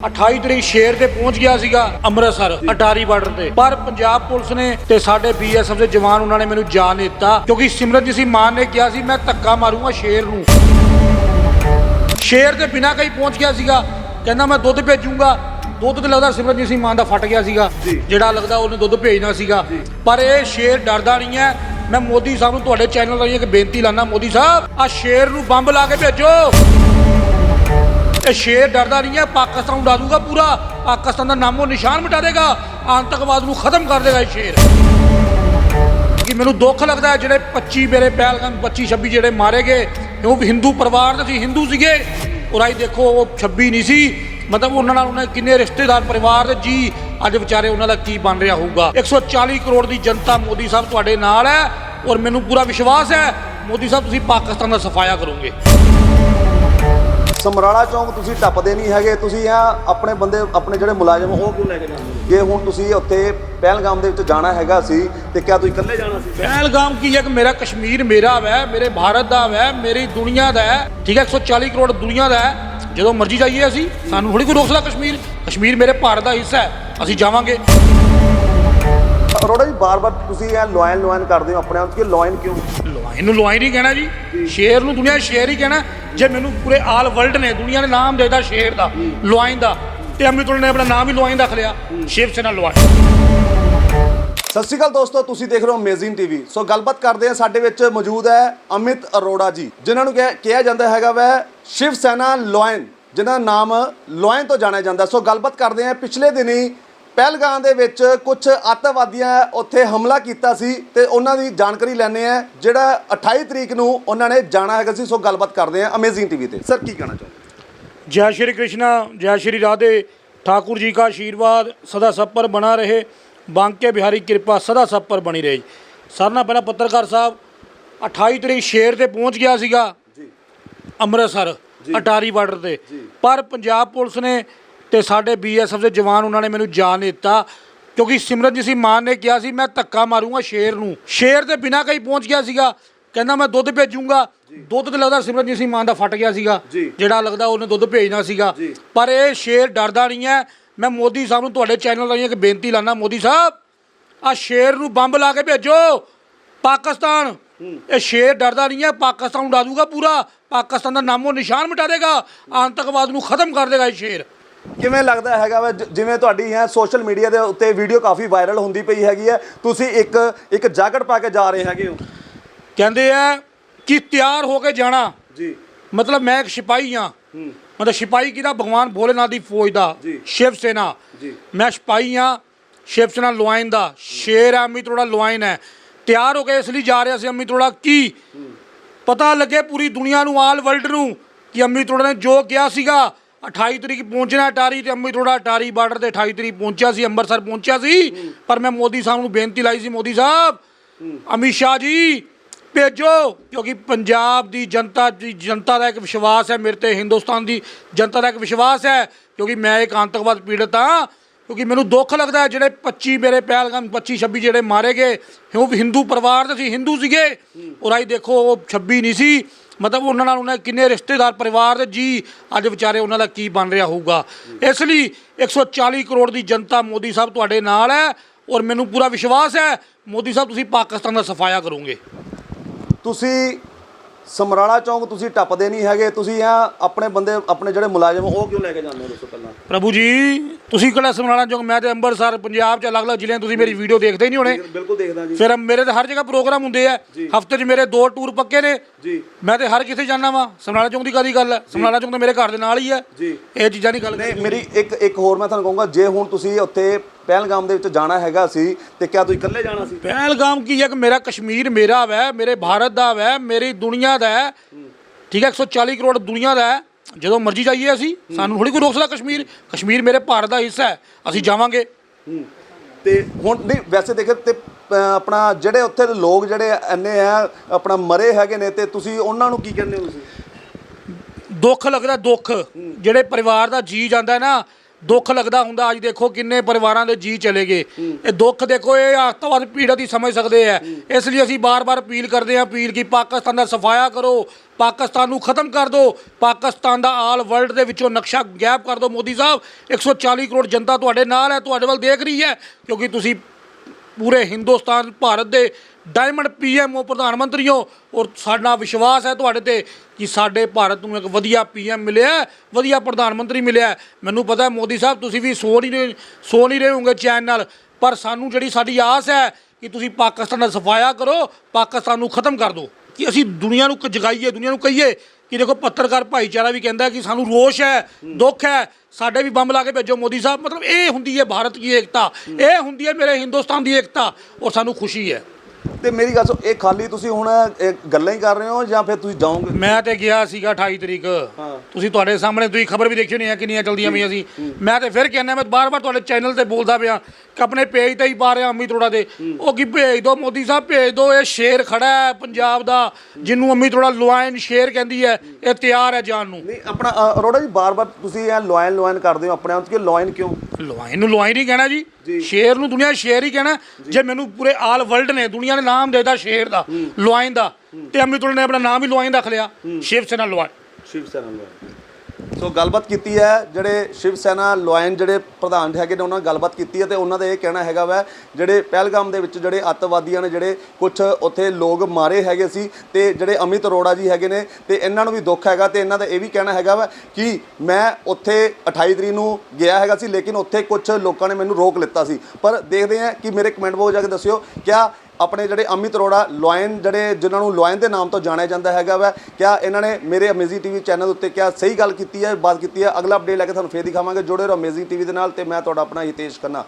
28 ਤਰੀਕ ਸ਼ੇਰ ਤੇ ਪਹੁੰਚ ਗਿਆ ਸੀਗਾ ਅੰਮ੍ਰਿਤਸਰ ਅਟਾਰੀ ਬਾਰਡਰ ਤੇ। ਪਰ ਪੰਜਾਬ ਪੁਲਿਸ ਨੇ ਤੇ ਸਾਡੇ ਬੀਐਸਐਫ ਦੇ ਜਵਾਨ ਉਹਨਾਂ ਨੇ ਮੈਨੂੰ ਜਾਨ ਨਹੀਂ ਦਿੱਤਾ ਕਿਉਂਕਿ ਸਿਮਰਨਜੀਤ ਸਿੰਘ ਮਾਨ ਨੇ ਕਿਹਾ ਸੀ ਮੈਂ ਧੱਕਾ ਮਾਰੂੰਗਾ ਸ਼ੇਰ ਨੂੰ। ਸ਼ੇਰ ਦੇ ਬਿਨਾਂ ਕਈ ਪਹੁੰਚ ਗਿਆ ਸੀਗਾ। ਕਹਿੰਦਾ ਮੈਂ ਦੁੱਧ ਭੇਜੂੰਗਾ। ਦੁੱਧ ਤੇ ਲੱਗਦਾ ਸਿਮਰਨਜੀਤ ਸਿੰਘ ਮਾਨ ਦਾ ਫਟ ਗਿਆ ਸੀਗਾ। ਜਿਹੜਾ ਲੱਗਦਾ ਉਹਨੇ ਦੁੱਧ ਭੇਜਣਾ ਸੀਗਾ। ਪਰ ਇਹ ਸ਼ੇਰ ਡਰਦਾ ਨਹੀਂ ਹੈ। ਮੈਂ ਮੋਦੀ ਸਾਹਿਬ ਨੂੰ ਤੁਹਾਡੇ ਚੈਨਲ ਰਾਹੀਂ ਇੱਕ ਬੇਨਤੀ ਲਾਣਾ ਮੋਦੀ ਸਾਹਿਬ ਆ ਸ਼ੇਰ ਨੂੰ ਬੰਬ ਲਾ ਕੇ ਭੇਜੋ। ਇਹ ਸ਼ੇਰ ਡਰਦਾ ਨਹੀਂ ਹੈ, ਪਾਕਿਸਤਾਨ ਨੂੰ ਉਡਾ ਦੂਗਾ ਪੂਰਾ। ਪਾਕਿਸਤਾਨ ਦਾ ਨਾਮੋ ਨਿਸ਼ਾਨ ਮਿਟਾ ਦੇਗਾ। ਆਤੰਕਵਾਦ ਨੂੰ ਖਤਮ ਕਰ ਦੇਗਾ ਇਹ ਸ਼ੇਰ। ਕਿ ਮੈਨੂੰ ਦੁੱਖ ਲੱਗਦਾ ਹੈ, ਜਿਹੜੇ 25 ਮੇਰੇ ਪਹਿਲਗਾਮ 25 26 ਜਿਹੜੇ ਮਾਰੇ ਗਏ। ਉਹ ਵੀ ਹਿੰਦੂ ਪਰਿਵਾਰ ਦੇ ਸੀ, ਹਿੰਦੂ ਸੀਗੇ। ਔਰ ਆਈ ਦੇਖੋ, ਉਹ 26 ਨਹੀਂ ਸੀ। ਮਤਲਬ ਉਹਨਾਂ ਨਾਲ ਉਹਨੇ ਕਿੰਨੇ ਰਿਸ਼ਤੇਦਾਰ ਪਰਿਵਾਰ ਦੇ ਜੀ। ਅੱਜ ਵਿਚਾਰੇ ਉਹਨਾਂ ਦਾ ਕੀ ਬਣ ਰਿਹਾ ਹੋਊਗਾ। 140 ਕਰੋੜ ਦੀ ਜਨਤਾ ਮੋਦੀ ਸਾਹਿਬ ਤੁਹਾਡੇ ਨਾਲ ਹੈ। ਔਰ ਮੈਨੂੰ ਪੂਰਾ ਵਿਸ਼ਵਾਸ ਹੈ, ਮੋਦੀ ਸਾਹਿਬ ਤੁਸੀਂ ਪਾਕਿਸਤਾਨ ਦਾ ਸਫਾਇਆ ਕਰੋਗੇ। ਸਮਰਾਲਾ ਚੌਂਕ ਤੁਸੀਂ ਟੱਪਦੇ ਨਹੀਂ ਹੈਗੇ ਤੁਸੀਂ ਆ ਆਪਣੇ ਬੰਦੇ ਆਪਣੇ ਜਿਹੜੇ ਮੁਲਾਜ਼ਮ ਉਹ ਕਿਉਂ ਲੈ ਕੇ ਜਾਂਦੇ ਜੇ ਹੁਣ ਤੁਸੀਂ ਉੱਥੇ ਪਹਿਲਗਾਮ ਦੇ ਵਿੱਚ ਜਾਣਾ ਹੈਗਾ ਸੀ ਤੇ ਕਿਆ ਤੁਸੀਂ ਇਕੱਲੇ ਜਾਣਾ ਸੀ? ਪਹਿਲਗਾਮ ਕੀ ਹੈ ਕਿ ਮੇਰਾ ਕਸ਼ਮੀਰ ਮੇਰਾ ਵੈ ਮੇਰੇ ਭਾਰਤ ਦਾ ਵੈ ਮੇਰੀ ਦੁਨੀਆ ਦਾ ਹੈ ਠੀਕ ਹੈ 140 ਕਰੋੜ ਦੁਨੀਆ ਦਾ ਹੈ। ਜਦੋਂ ਮਰਜ਼ੀ ਜਾਈਏ ਅਸੀਂ ਸਾਨੂੰ ਥੋੜੀ ਕੋਈ ਰੋਕ ਸਕਦਾ ਕਸ਼ਮੀਰ। ਕਸ਼ਮੀਰ ਮੇਰੇ ਭਾਰਤ ਦਾ ਹਿੱਸਾ ਹੈ ਅਸੀਂ ਜਾਵਾਂਗੇ। ਅਰੋੜਾ ਜੀ ਬਾਰ-ਬਾਰ ਤੁਸੀਂ ਇਹ ਲੋਇਨ ਲੋਇਨ ਕਰਦੇ ਹੋ ਆਪਣੇ ਆਪ ਕਿ ਲੋਇਨ ਕਿਉਂ? ਲੁਆਈ ਲੁਆਈ ਨਹੀਂ ਕਹਿਣਾ ਜੀ। ਸ਼ੇਰ ਨੂੰ ਦੁਨੀਆ ਸ਼ੇਰ ਹੀ ਕਹਿਣਾ। ਜੇ ਮੈਨੂੰ ਪੂਰੇ ਆਲ ਵਰਲਡ ਨੇ ਦੁਨੀਆ ਨੇ ਨਾਮ ਦੇਦਾ ਸ਼ੇਰ ਦਾ ਲੁਆਈਨ ਦਾ, ਤੇ ਅਮਿਤੁਲ ਨੇ ਆਪਣਾ ਨਾਮ ਹੀ ਲੁਆਈਨ ਰੱਖ ਲਿਆ ਸ਼ਿਵ ਸੈਨਾ ਲੁਆਈ ਸਤਿ ਸ਼੍ਰੀ ਅਕਾਲ ਦੋਸਤੋ, ਤੁਸੀਂ ਦੇਖ ਰਹੇ ਹੋ ਅਮੇਜ਼ਿੰਗ ਟੀਵੀ ਸੋ ਗੱਲਬਾਤ ਕਰਦੇ ਹਾਂ ਸਾਡੇ ਵਿੱਚ ਮੌਜੂਦ ਹੈ ਅਮਿਤ ਅਰੋੜਾ ਜੀ, ਜਿਨ੍ਹਾਂ ਨੂੰ ਕਿਹਾ ਕਿਹਾ ਜਾਂਦਾ ਹੈਗਾ ਵੈ ਸ਼ਿਵ ਸੈਨਾ ਲੋਇਨ ਜਿਨ੍ਹਾਂ ਦਾ ਨਾਮ ਲੋਇਨ ਤੋਂ ਜਾਣਿਆ ਜਾਂਦਾ। ਸੋ ਗੱਲਬਾਤ ਕਰਦੇ ਹਾਂ ਪਿਛਲੇ ਦਿਨੀ ਪਹਿਲਗਾਮ ਦੇ ਵਿੱਚ ਕੁਝ ਅੱਤਵਾਦੀਆਂ ਉੱਥੇ ਹਮਲਾ ਕੀਤਾ ਸੀ ਤੇ ਉਹਨਾਂ ਦੀ ਜਾਣਕਾਰੀ ਲੈਣੇ ਆ ਜਿਹੜਾ 28 ਤਰੀਕ ਨੂੰ ਉਹਨਾਂ ਨੇ ਜਾਣਾ ਹੈਗਾ ਸੀ ਸੋ ਗੱਲਬਾਤ ਕਰਦੇ ਆ ਅਮੇਜ਼ਿੰਗ ਟੀਵੀ ਤੇ। ਸਰ ਕੀ ਕਹਿਣਾ ਚਾਹੁੰਦੇ ਜੈ ਸ਼੍ਰੀ ਕ੍ਰਿਸ਼ਨਾ ਜੈ ਸ਼੍ਰੀ ਰਾਧੇ ਠਾਕੁਰ ਜੀ ਦਾ ਆਸ਼ੀਰਵਾਦ ਸਦਾ ਸਭ ਬਣਾ ਰਹੇ ਬਾਂਕੇ ਬਿਹਾਰੀ ਕਿਰਪਾ ਸਦਾ ਸੱਪਰ ਪਰ ਬਣੀ ਰਹੇ। ਸਰ ਨਾਲ ਪਹਿਲਾਂ ਪੱਤਰਕਾਰ ਸਾਹਿਬ 28 ਤਰੀਕ ਸ਼ੇਰ ਤੇ ਪਹੁੰਚ ਗਿਆ ਸੀਗਾ ਜੀ। ਅੰਮ੍ਰਿਤਸਰ ਅਟਾਰੀ ਬਾਰਡਰ ਤੇ। ਪਰ ਪੰਜਾਬ ਪੁਲਿਸ ਨੇ ਤੇ ਸਾਡੇ ਬੀਐਸਐਫ ਦੇ ਜਵਾਨ ਉਹਨਾਂ ਨੇ ਮੈਨੂੰ ਜਾਨ ਦਿੱਤਾ। ਕਿਉਂਕਿ ਸਿਮਰਨਜੀਤ ਸਿੰਘ ਮਾਨ ਨੇ ਕਿਹਾ ਸੀ ਮੈਂ ਧੱਕਾ ਮਾਰੂੰਗਾ ਸ਼ੇਰ ਨੂੰ। ਸ਼ੇਰ ਦੇ ਬਿਨਾਂ ਕਈ ਪਹੁੰਚ ਗਿਆ ਸੀਗਾ। ਕਹਿੰਦਾ ਮੈਂ ਦੁੱਧ ਭੇਜੂੰਗਾ। ਦੁੱਧ ਤੇ ਲੱਗਦਾ ਸਿਮਰਨਜੀਤ ਸਿੰਘ ਮਾਨ ਦਾ ਫਟ ਗਿਆ ਸੀਗਾ। ਜਿਹੜਾ ਲੱਗਦਾ ਉਹਨੇ ਦੁੱਧ ਭੇਜਣਾ ਸੀਗਾ। ਪਰ ਇਹ ਸ਼ੇਰ ਡਰਦਾ ਨਹੀਂ ਹੈ। ਮੈਂ ਮੋਦੀ ਸਾਹਿਬ ਨੂੰ ਤੁਹਾਡੇ ਚੈਨਲ ਰਾਹੀਂ ਇੱਕ ਬੇਨਤੀ ਲਾਣਾ ਮੋਦੀ ਸਾਹਿਬ ਆ ਸ਼ੇਰ ਨੂੰ ਬੰਬ ਲਾ ਕੇ ਭੇਜੋ। ਪਾਕਿਸਤਾਨ। ਇਹ ਸ਼ੇਰ ਡਰਦਾ ਨਹੀਂ ਹੈ। ਪਾਕਿਸਤਾਨ ਨੂੰ ਉਡਾ ਦੂਗਾ ਪੂਰਾ। ਪਾਕਿਸਤਾਨ ਦਾ ਨਾਮੋ ਨਿਸ਼ਾਨ ਮਿਟਾ ਦੇਗਾ। ਆਤੰਕਵਾਦ ਨੂੰ ਖਤਮ ਕਰ ਦੇਗਾ ਇਹ ਸ਼ੇਰ। ਕਿਵੇਂ ਲੱਗਦਾ ਹੈਗਾ ਵਾ? ਜ- ਜਿਵੇਂ ਤੁਹਾਡੀ ਹੈ ਸੋਸ਼ਲ ਮੀਡੀਆ ਦੇ ਉੱਤੇ ਵੀਡੀਓ ਕਾਫੀ ਵਾਇਰਲ ਹੁੰਦੀ ਪਈ ਹੈਗੀ ਹੈ। ਤੁਸੀਂ ਇੱਕ ਇੱਕ ਜੈਕਟ ਪਾ ਕੇ ਜਾ ਰਹੇ ਹੈਗੇ ਹੋ। ਕਹਿੰਦੇ ਆ ਕਿ ਤਿਆਰ ਹੋ ਕੇ ਜਾਣਾ। ਜੀ। ਮਤਲਬ ਮੈਂ ਇੱਕ ਸਿਪਾਹੀ ਹਾਂ। ਮਤਲਬ ਸਿਪਾਹੀ ਕਿਹਦਾ? ਭਗਵਾਨ ਭੋਲੇਨਾਥ ਦੀ ਫੌਜ ਦਾ। ਜੀ। ਸ਼ਿਵ ਸੈਨਾ। ਜੀ। ਮੈਂ ਸਿਪਾਹੀ ਹਾਂ। ਸ਼ਿਵ ਸੈਨਾ ਲੁਆਇਨ ਦਾ। ਸ਼ੇਰ ਆ ਅਮਿਤ ਅਰੋੜਾ ਲੁਆਇਨ ਹੈ। ਤਿਆਰ ਹੋ ਕੇ ਇਸ ਲਈ ਜਾ ਰਿਹਾ ਸੀ ਅਮਿਤ ਅਰੋੜਾ ਕੀ? ਪਤਾ ਲੱਗੇ ਪੂਰੀ ਦੁਨੀਆ ਨੂੰ ਆਲ ਵਰਲਡ ਨੂੰ ਕਿ ਅਮਿਤ ਅਰੋੜਾ ਨੇ ਜੋ ਕਿਹਾ ਸੀਗਾ। 28 ਤਰੀਕ ਪਹੁੰਚਣਾ ਅਟਾਰੀ ਤੇ ਅਮਿਤ ਥੋੜਾ ਅਟਾਰੀ ਬਾਰਡਰ ਤੇ 28 ਤਰੀਕ ਪਹੁੰਚਿਆ ਸੀ, ਅੰਮ੍ਰਿਤਸਰ ਪਹੁੰਚਿਆ ਸੀ। ਪਰ ਮੈਂ ਮੋਦੀ ਸਾਹਿਬ ਨੂੰ ਬੇਨਤੀ ਲਾਈ ਸੀ, ਮੋਦੀ ਸਾਹਿਬ, ਅਮਿਤ ਸ਼ਾਹ ਜੀ, ਭੇਜੋ, ਕਿਉਂਕਿ ਪੰਜਾਬ ਦੀ ਜਨਤਾ ਦੀ, ਜਨਤਾ ਦਾ ਇੱਕ ਵਿਸ਼ਵਾਸ ਹੈ, ਮੇਰੇ ਤੇ ਹਿੰਦੁਸਤਾਨ ਦੀ ਜਨਤਾ ਦਾ ਇੱਕ ਵਿਸ਼ਵਾਸ ਹੈ, ਕਿਉਂਕਿ ਮੈਂ ਇੱਕ ਆਤੰਕਵਾਦ ਪੀੜਤ ਹਾਂ, ਕਿਉਂਕਿ ਮੈਨੂੰ ਦੁੱਖ ਲੱਗਦਾ ਹੈ, ਜਿਹੜੇ 25 ਮੇਰੇ ਪਹਿਲਗਾਮ 25 26 ਜਿਹੜੇ ਮਾਰੇ ਗਏ ਉਹ ਹਿੰਦੂ ਪਰਿਵਾਰ ਦੇ ਸੀ, ਹਿੰਦੂ ਸੀਗੇ। ਔਰ ਆਈ ਦੇਖੋ, ਉਹ 26 ਨਹੀਂ ਸੀ। ਮਤਲਬ ਉਹਨਾਂ ਨਾਲ ਉਹਨੇ ਕਿੰਨੇ ਰਿਸ਼ਤੇਦਾਰ ਪਰਿਵਾਰ ਦੇ ਜੀ ਅੱਜ ਵਿਚਾਰੇ ਉਹਨਾਂ ਦਾ ਕੀ ਬਣ ਰਿਹਾ ਹੋਊਗਾ। ਇਸ ਲਈ 140 ਕਰੋੜ ਦੀ ਜਨਤਾ ਮੋਦੀ ਸਾਹਿਬ ਤੁਹਾਡੇ ਨਾਲ ਹੈ ਔਰ ਮੈਨੂੰ ਪੂਰਾ ਵਿਸ਼ਵਾਸ ਹੈ ਮੋਦੀ ਸਾਹਿਬ ਤੁਸੀਂ ਪਾਕਿਸਤਾਨ ਦਾ ਸਫਾਇਆ ਕਰੋਗੇ। ਤੁਸੀਂ ਸਮਰਾਲਾ ਚੌਂਕ ਤੁਸੀਂ ਟੱਪਦੇ ਨਹੀਂ ਹੈਗੇ ਤੁਸੀਂ ਆ ਆਪਣੇ ਬੰਦੇ ਆਪਣੇ ਜਿਹੜੇ ਮੁਲਾਜ਼ਮ ਉਹ ਕਿਉਂ ਲੈ ਕੇ ਜਾਂਦੇ ਹੋ ਦੱਸੋ ਪਹਿਲਾਂ? ਪ੍ਰਭੂ ਜੀ ਤੁਸੀਂ ਕਿਹੜਾ ਸਮਰਾਲਾ ਚੌਂਕ ਮੈਂ ਤੇ ਅੰਮ੍ਰਿਤਸਰ ਪੰਜਾਬ ਚ ਅਲੱਗ-ਅਲੱਗ ਜ਼ਿਲ੍ਹਿਆਂ ਤੁਸੀਂ ਮੇਰੀ ਵੀਡੀਓ ਦੇਖਦੇ ਹੀ ਨਹੀਂ ਹੋਣੇ। ਬਿਲਕੁਲ ਦੇਖਦਾ ਜੀ। ਫਿਰ ਮੇਰੇ ਤੇ ਹਰ ਜਗ੍ਹਾ ਪ੍ਰੋਗਰਾਮ ਹੁੰਦੇ ਆ। ਹਫ਼ਤੇ 'ਚ ਮੇਰੇ ਦੋ ਟੂਰ ਪੱਕੇ ਨੇ। ਜੀ। ਮੈਂ ਤੇ ਹਰ ਕਿਤੇ ਜਾਣਾ ਵਾਂ। ਸਮਰਾਲਾ ਚੌਂਕ ਦੀ ਕਾਦੀ ਗੱਲ ਹੈ? ਸਮਰਾਲਾ ਚੌਂਕ ਤਾਂ ਮੇਰੇ ਘਰ ਦੇ ਨਾਲ ਹੀ ਹੈ। ਜੀ। ਇਹ ਚੀਜ਼ਾਂ ਦੀ ਗੱਲ ਨਹੀਂ ਮੇਰੀ ਇੱਕ ਇੱਕ ਹੋਰ ਮੈਂ ਤੁਹਾਨੂੰ ਕਹੂੰਗਾ ਜੇ ਹੁਣ ਤੁਸੀਂ ਉੱਥੇ ਪਹਿਲਗਾਮ ਦੇ ਵਿੱਚ ਜਾਣਾ ਹੈਗਾ ਸੀ ਤੇ ਕਿਆ ਤੁਸੀਂ ਇਕੱਲੇ ਜਾਣਾ ਸੀ? ਪਹਿਲਗਾਮ ਕੀ ਹੈ ਕਿ ਮੇਰਾ ਕਸ਼ਮੀਰ ਮੇਰਾ ਵੈ ਮੇਰੇ ਭਾਰਤ ਦਾ ਵੈ ਮੇਰੀ ਦੁਨੀਆ ਦਾ ਹੈ। ਠੀਕ ਹੈ 140 ਕਰੋੜ ਦੁਨੀਆ ਦਾ ਹੈ। ਜਦੋਂ ਮਰਜ਼ੀ ਜਾਈਏ ਅਸੀਂ ਸਾਨੂੰ ਥੋੜੀ ਕੋਈ ਰੋਕ ਸਕਦਾ ਕਸ਼ਮੀਰ। ਕਸ਼ਮੀਰ ਮੇਰੇ ਭਾਰਤ ਦਾ ਹਿੱਸਾ ਹੈ ਅਸੀਂ ਜਾਵਾਂਗੇ। ਤੇ ਹੁਣ ਨਹੀਂ ਵੈਸੇ ਦੇਖੇ ਤੇ ਆਪਣਾ ਜਿਹੜੇ ਉੱਥੇ ਦੇ ਲੋਕ ਜਿਹੜੇ ਇੰਨੇ ਆ ਆਪਣਾ ਮਰੇ ਹੈਗੇ ਨੇ ਤੇ ਤੁਸੀਂ ਉਹਨਾਂ ਨੂੰ ਕੀ ਕਹਿੰਦੇ ਹੋ ਤੁਸੀਂ? ਦੁੱਖ ਲੱਗਦਾ ਦੁੱਖ। ਜਿਹੜੇ ਪਰਿਵਾਰ ਦਾ ਜੀ ਜਾਂਦਾ ਨਾ ਦੁੱਖ ਲੱਗਦਾ ਹੁੰਦਾ, ਅੱਜ ਦੇਖੋ ਕਿੰਨੇ ਪਰਿਵਾਰਾਂ ਦੇ ਜੀ ਚਲੇ ਗਏ। ਇਹ ਦੁੱਖ ਦੇਖੋ, ਇਹ ਅੱਤਵਾਦ ਪੀੜਤ ਹੀ ਸਮਝ ਸਕਦੇ ਆ। ਇਸ ਲਈ ਅਸੀਂ ਬਾਰ-ਬਾਰ ਅਪੀਲ ਕਰਦੇ ਹਾਂ ਅਪੀਲ ਕਿ ਪਾਕਿਸਤਾਨ ਦਾ ਸਫਾਇਆ ਕਰੋ, ਪਾਕਿਸਤਾਨ ਨੂੰ ਖਤਮ ਕਰ ਦਿਓ। ਪਾਕਿਸਤਾਨ ਦਾ ਆਲ ਵਰਲਡ ਦੇ ਵਿੱਚੋਂ ਨਕਸ਼ਾ ਗਾਇਬ ਕਰ ਦਿਓ। ਮੋਦੀ ਸਾਹਿਬ 140 ਕਰੋੜ ਜਨਤਾ ਤੁਹਾਡੇ ਨਾਲ ਹੈ, ਤੁਹਾਡੇ ਵੱਲ ਦੇਖ ਰਹੀ ਹੈ, ਕਿਉਂਕਿ ਤੁਸੀਂ ਪੂਰੇ ਹਿੰਦੁਸਤਾਨ, ਭਾਰਤ ਦੇ ਡਾਇਮੰਡ ਪੀਐਮਓ ਪ੍ਰਧਾਨ ਮੰਤਰੀ ਹੋ, ਔਰ ਸਾਡਾ ਵਿਸ਼ਵਾਸ ਹੈ ਤੁਹਾਡੇ ਤੇ ਕਿ ਸਾਡੇ ਭਾਰਤ ਨੂੰ ਇੱਕ ਵਧੀਆ ਪੀਐਮ ਮਿਲਿਆ ਵਧੀਆ ਪ੍ਰਧਾਨ ਮੰਤਰੀ ਮਿਲਿਆ ਮੈਨੂੰ ਪਤਾ ਮੋਦੀ ਸਾਹਿਬ, ਤੁਸੀਂ ਵੀ ਸੋ ਨਹੀਂ ਰਹੇ, ਸੋ ਨਹੀਂ ਰਹੇ ਹੋਗੇ ਚੈਨ ਨਾਲ, ਪਰ ਸਾਨੂੰ ਜਿਹੜੀ ਸਾਡੀ ਆਸ ਹੈ ਕਿ ਤੁਸੀਂ ਪਾਕਿਸਤਾਨ ਦਾ ਸਫਾਇਆ ਕਰੋ, ਪਾਕਿਸਤਾਨ ਨੂੰ ਖਤਮ ਕਰ ਦਿਓ। ਕਿ ਅਸੀਂ ਦੁਨੀਆ ਨੂੰ ਜਗਾਈਏ, ਦੁਨੀਆ ਨੂੰ ਕਹੀਏ ਕਿ ਦੇਖੋ ਪੱਤਰਕਾਰ ਭਾਈਚਾਰਾ ਵੀ ਕਹਿੰਦਾ ਕਿ ਸਾਨੂੰ ਰੋਸ਼ ਹੈ, ਦੁੱਖ ਹੈ, ਸਾਡੇ ਵੀ ਬੰਬ ਲਾ ਕੇ ਭੇਜੋ ਮੋਦੀ ਸਾਹਿਬ। ਮਤਲਬ ਇਹ ਹੁੰਦੀ ਹੈ ਭਾਰਤ ਦੀ ਏਕਤਾ, ਇਹ ਹੁੰਦੀ ਹੈ ਮੇਰੇ ਹਿੰਦੁਸਤਾਨ ਦੀ ਏਕਤਾ ਔਰ ਸਾਨੂੰ ਖੁਸ਼ੀ ਹੈ। ਤੇ ਮੇਰੀ ਗੱਲ ਸੁਣ ਇਹ ਖਾਲੀ ਤੁਸੀਂ ਹੁਣ ਇਹ ਗੱਲਾਂ ਹੀ ਕਰ ਰਹੇ ਹੋ ਜਾਂ ਫਿਰ ਤੁਸੀਂ ਜਾਓਗੇ? ਮੈਂ ਤੇ ਗਿਆ ਸੀਗਾ 28 ਤਰੀਕ। ਤੁਸੀਂ ਤੁਹਾਡੇ ਸਾਹਮਣੇ ਤੁਸੀਂ ਖਬਰ ਵੀ ਦੇਖੀ ਹੋਣੀ ਹੈ ਕਿੰਨੀਆਂ ਚਲਦੀਆਂ ਪਈਆਂ ਸੀ। ਮੈਂ ਤੇ ਫਿਰ ਕਹਿੰਦਾ ਮੈਂ ਬਾਰ-ਬਾਰ ਤੁਹਾਡੇ ਚੈਨਲ ਤੇ ਬੋਲਦਾ ਪਿਆ ਕਿ ਆਪਣੇ ਪੇਜ ਤੇ ਹੀ ਪਾ ਰਿਹਾ ਅੰਮੀ ਤਰੋੜਾ ਦੇ। ਉਹ ਕੀ ਭੇਜ ਦਿਓ ਮੋਦੀ ਸਾਹਿਬ ਭੇਜ ਦਿਓ ਇਹ ਸ਼ੇਰ ਖੜਾ ਹੈ ਪੰਜਾਬ ਦਾ ਜਿਹਨੂੰ ਅੰਮੀ ਤਰੋੜਾ ਲੁਆਇਨ ਸ਼ੇਰ ਕਹਿੰਦੀ ਹੈ ਇਹ ਤਿਆਰ ਹੈ ਜਾਣ ਨੂੰ। ਨਹੀਂ ਆਪਣਾ ਅ, ਅਰੋੜਾ ਜੀ ਬਾਰ-ਬਾਰ ਤੁਸੀਂ ਇਹ ਲੋਇਨ ਲੋਇਨ ਕਰਦੇ ਹੋ ਆਪਣੇ ਆਪ ਕਿ ਲੋਇਨ ਕਿਉਂ? ਲੁਆਇਨ ਨੂੰ ਲੁਆਇਨ ਹੀ ਕਹਿਣਾ ਜੀ। ਸ਼ੇਰ ਨੂੰ ਦੁਨੀਆ ਸ਼ੇਰ ਹੀ ਕਹਿਣਾ। ਜੇ ਮੈਨੂੰ ਪੂਰੇ ਆਲ ਵਰਲਡ ਨੇ ਦੁਨੀਆ ਨੇ ਨਾਮ ਦੇਤਾ ਸ਼ੇਰ ਦਾ ਲੁਆਇਨ ਦਾ। ਤੇ ਅੰਮੀ ਤਰੋੜਾ ਨੇ ਆਪਣਾ ਨਾਮ ਹੀ ਲੁਆਇਨ ਰੱਖ ਲਿਆ। ਸ਼ਿਵ ਸੈਨਾ ਲੁਆਇਨ। ਸ਼ਿਵ ਸੈਨਾ ਲੋਇਨ ਸੋ ਗੱਲਬਾਤ ਕੀਤੀ ਹੈ ਜਿਹੜੇ ਸ਼ਿਵ ਸੈਨਾ ਲੋਇਨ ਜਿਹੜੇ ਪ੍ਰਧਾਨ ਹੈਗੇ ਨੇ ਉਹਨਾਂ ਨਾਲ ਗੱਲਬਾਤ ਕੀਤੀ ਹੈ ਤੇ ਉਹਨਾਂ ਦਾ ਇਹ ਕਹਿਣਾ ਹੈਗਾ ਵਾ ਜਿਹੜੇ ਪਹਿਲਗਾਮ ਦੇ ਵਿੱਚ ਜਿਹੜੇ ਅੱਤਵਾਦੀਆਂ ਨੇ ਜਿਹੜੇ ਕੁਝ ਉੱਥੇ ਲੋਕ ਮਾਰੇ ਹੈਗੇ ਸੀ ਤੇ ਜਿਹੜੇ ਅਮਿਤ ਅਰੋੜਾ ਜੀ ਹੈਗੇ ਨੇ ਤੇ ਇਹਨਾਂ ਨੂੰ ਵੀ ਦੁੱਖ ਹੈਗਾ ਤੇ ਇਹਨਾਂ ਦਾ ਇਹ ਵੀ ਕਹਿਣਾ ਹੈਗਾ ਵਾ ਕਿ ਮੈਂ ਉੱਥੇ 28 ਤਰੀਕ ਨੂੰ ਗਿਆ ਹੈਗਾ ਸੀ ਲੇਕਿਨ ਉੱਥੇ ਕੁਝ ਲੋਕਾਂ ਨੇ ਮੈਨੂੰ ਰੋਕ ਲਿੱਤਾ ਸੀ। ਪਰ ਦੇਖਦੇ ਹਾਂ ਕਿ ਮੇਰੇ ਕਮੈਂਟ ਬਾਕਸ ਜਾ ਕੇ ਦੱਸਿਓ ਕਿਆ ਆਪਣੇ ਜਿਹੜੇ ਅਮਿਤ ਅਰੋੜਾ, ਲੋਇਨ ਜਿਹੜੇ ਜਿਨ੍ਹਾਂ ਨੂੰ ਲੋਇਨ ਦੇ ਨਾਮ ਤੋਂ ਜਾਣਿਆ ਜਾਂਦਾ ਹੈਗਾ ਵਾ, ਕਿਆ ਇਹਨਾਂ ਨੇ ਮੇਰੇ ਅਮੇਜ਼ਿੰਗ ਟੀਵੀ ਚੈਨਲ ਉੱਤੇ ਕਿਆ ਸਹੀ ਗੱਲ ਕੀਤੀ ਹੈ, ਬਾਤ ਕੀਤੀ ਹੈ? ਅਗਲਾ ਅਪਡੇਟ ਲੈ ਕੇ ਤੁਹਾਨੂੰ ਫੇਰ ਦਿਖਾਵਾਂਗੇ। ਜੁੜੇ ਰਹੋ ਅਮੇਜ਼ਿੰਗ ਟੀਵੀ ਦੇ ਨਾਲ ਤੇ ਮੈਂ ਤੁਹਾਡਾ ਆਪਣਾ ਹਿਤੇਸ਼ ਖੰਨਾ।